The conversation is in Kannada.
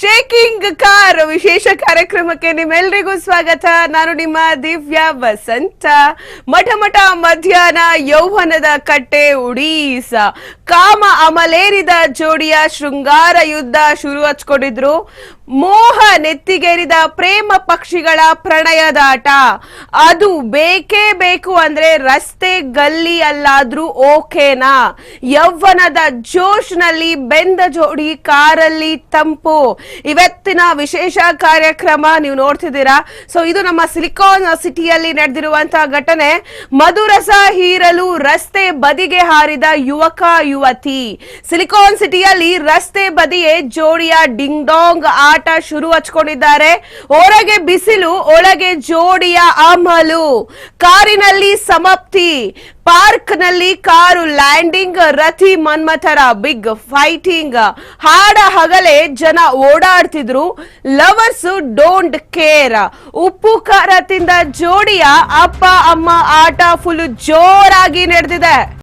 ಶೇಕಿಂಗ್ ಕಾರ್ ವಿಶೇಷ ಕಾರ್ಯಕ್ರಮಕ್ಕೆ ನಿಮ್ಮೆಲ್ಲರಿಗೂ ಸ್ವಾಗತ. ನಾನು ನಿಮ್ಮ ದಿವ್ಯಾ ವಸಂತ. ಮಠ ಮಠ ಮಧ್ಯಾಹ್ನ ಯೌವನದ ಕಟ್ಟೆ ಉಡೀಸ. ಕಾಮ ಅಮಲೇರಿದ ಜೋಡಿಯ ಶೃಂಗಾರ ಯುದ್ಧ ಶುರು ಹಚ್ಕೊಂಡಿದ್ರು. ಮೋಹ ನೆತ್ತಿಗೇರಿದ ಪ್ರೇಮ ಪಕ್ಷಿಗಳ ಪ್ರಣಯದಾಟ ಅದು ಬೇಕೇ ಬೇಕು ಅಂದ್ರೆ ರಸ್ತೆ ಗಲ್ಲಿ ಅಲ್ಲಾದ್ರೂ ಓಕೆನಾ? ಯೌವನದ ಜೋಶ್ನಲ್ಲಿ ಬೆಂದ ಜೋಡಿ ಕಾರಲ್ಲಿ ತಂಪು. ಇವತ್ತಿನ ವಿಶೇಷ ಕಾರ್ಯಕ್ರಮ ನೀವು ನೋಡ್ತಿದ್ದೀರಾ? ಸೊ ಇದು ನಮ್ಮ ಸಿಲಿಕಾನ್ ಸಿಟಿಯಲ್ಲಿ ನಡೆದಿರುವಂತಹ ಘಟನೆ. ಮಧುರಸ ಹೀರಲು ರಸ್ತೆ ಬದಿಗೆ ಹಾರಿದ ಯುವಕ, ಯುವತಿ. ಸಿಲಿಕಾನ್ ಸಿಟಿಯಲ್ಲಿ ರಸ್ತೆ ಬದಿಯೇ ಜೋಡಿಯ ಡಿಂಗ್ ಡಾಂಗ್ ಆಟ ಶುರು ಹಚ್ಕೊಂಡಿದ್ದಾರೆ. ಹೊರಗೆ ಬಿಸಿಲು, ಒಳಗೆ ಜೋಡಿಯ ಅಮಲು. ಕಾರಿನಲ್ಲಿ ಸಮಾಪ್ತಿ. ಪಾರ್ಕ್ನಲ್ಲಿ ಕಾರು ಲ್ಯಾಂಡಿಂಗ್, ರಥಿ ಮನ್ಮಥರ ಬಿಗ್ ಫೈಟಿಂಗ್. ಹಾಡ ಹಗಲೇ ಜನ ಓಡಾಡ್ತಿದ್ರು. Lovers don't care. ಉಪ್ಪು ಖಾರ ತಿಂದ ಜೋಡಿಯ ಅಪ್ಪ, ಅಮ್ಮ ಆಟ ಫುಲ್ ಜೋರಾಗಿ ನಡೆದಿದೆ.